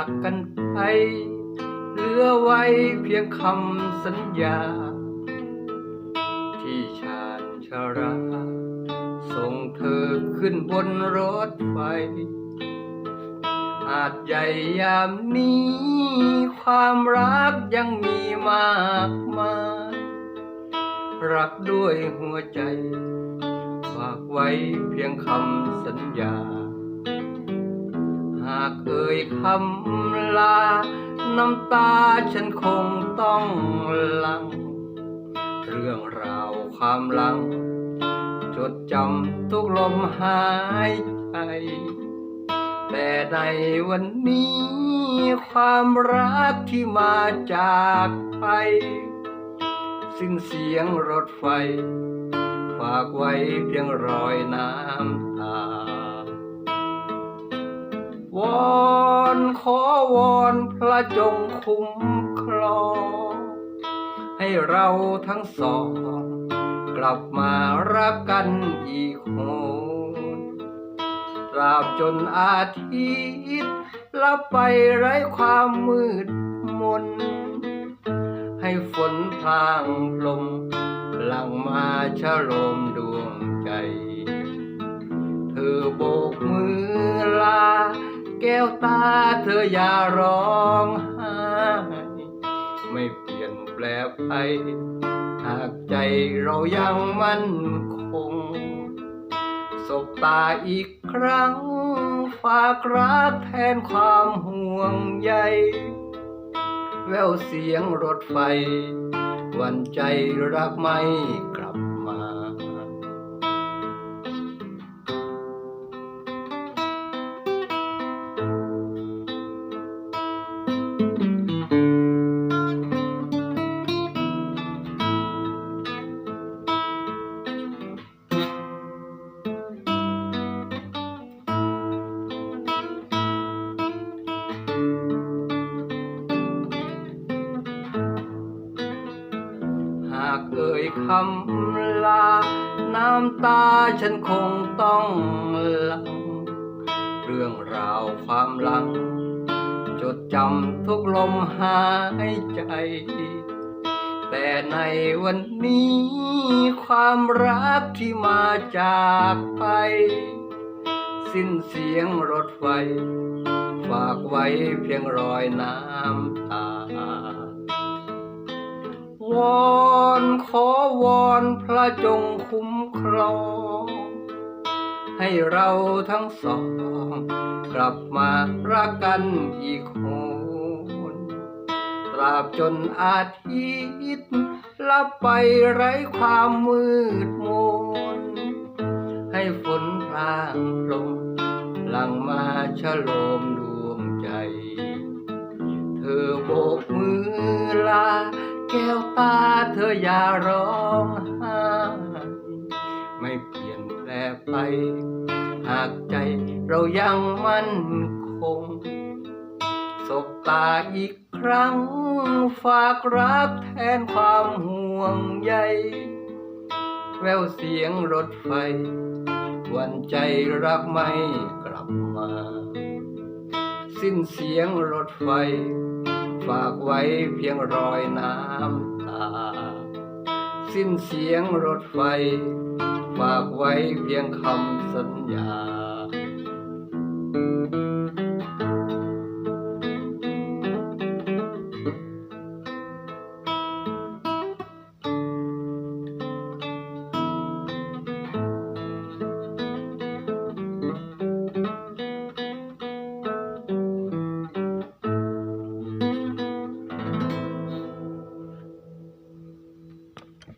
ากกันไป เหลือไว้เพียงคำสัญญา ที่ชาญชราส่งเธอขึ้นบนรถไฟ อาจใหญ่ยามนี้ ความรักยังมีมากมาย รักด้วยหัวใจ ฝากไว้เพียงคำสัญญา คำลา น้ำตาฉันคงต้องหลัง เรื่องราวความหลัง จดจำทุกลมหายใจ แต่ในวันนี้ ความรักที่มาจากไป สิ้นเสียงรถไฟ ฝากไว้เพียงรอยน้ำตาวอน ขอวอนพระจงคุ้มครอง ให้เราทั้งสอง กลับมารักกันอีกโหนตราบจนอาทิตย์ลับไปไร้ความมืดมน ให้ฝนพางลงหลังมาชะโลมดวงใจ เธอโบกมือ ก้วตาเธออย่าร้องไห้ไม่เปลี่ยนแปลไปหากใจเรายังมั่นคงสบตาอีกครั้ง ฝากรักแทนความห่วงใย แววเสียงรถไฟ วันใจรักไม่กลับากเอ่ยคำลา น้ำตาฉันคงต้องหลัง เรื่องราวความหลัง จดจำทุกลมหายใจ แต่ในวันนี้ ความรักที่มาจากไป สิ้นเสียงรถไฟ ฝากไว้เพียงรอยน้ำตา วอนขอวอนพระจงคุ้มครอง ให้เราทั้งสอง กลับมารักกันอีกคนตราบจนอาทิตย์ลับไปไร้ความมืดมน ให้ฝนพรางลงหลังมาชะโลมด ธออย่าร้องไห้ไม่เปลี่ยนแปลไป หากใจเรายังมั่นคงสบตาอีกครั้ง ฝากรักแทนความห่วงใยแววเสียงรถไฟวันใจรักไม่กลับมา สิ้นเสียงรถไฟ ฝากไว้เพียงรอยน้ำตา สิ้นเสียงรถไฟ ฝากไว้เพียงคำสัญญา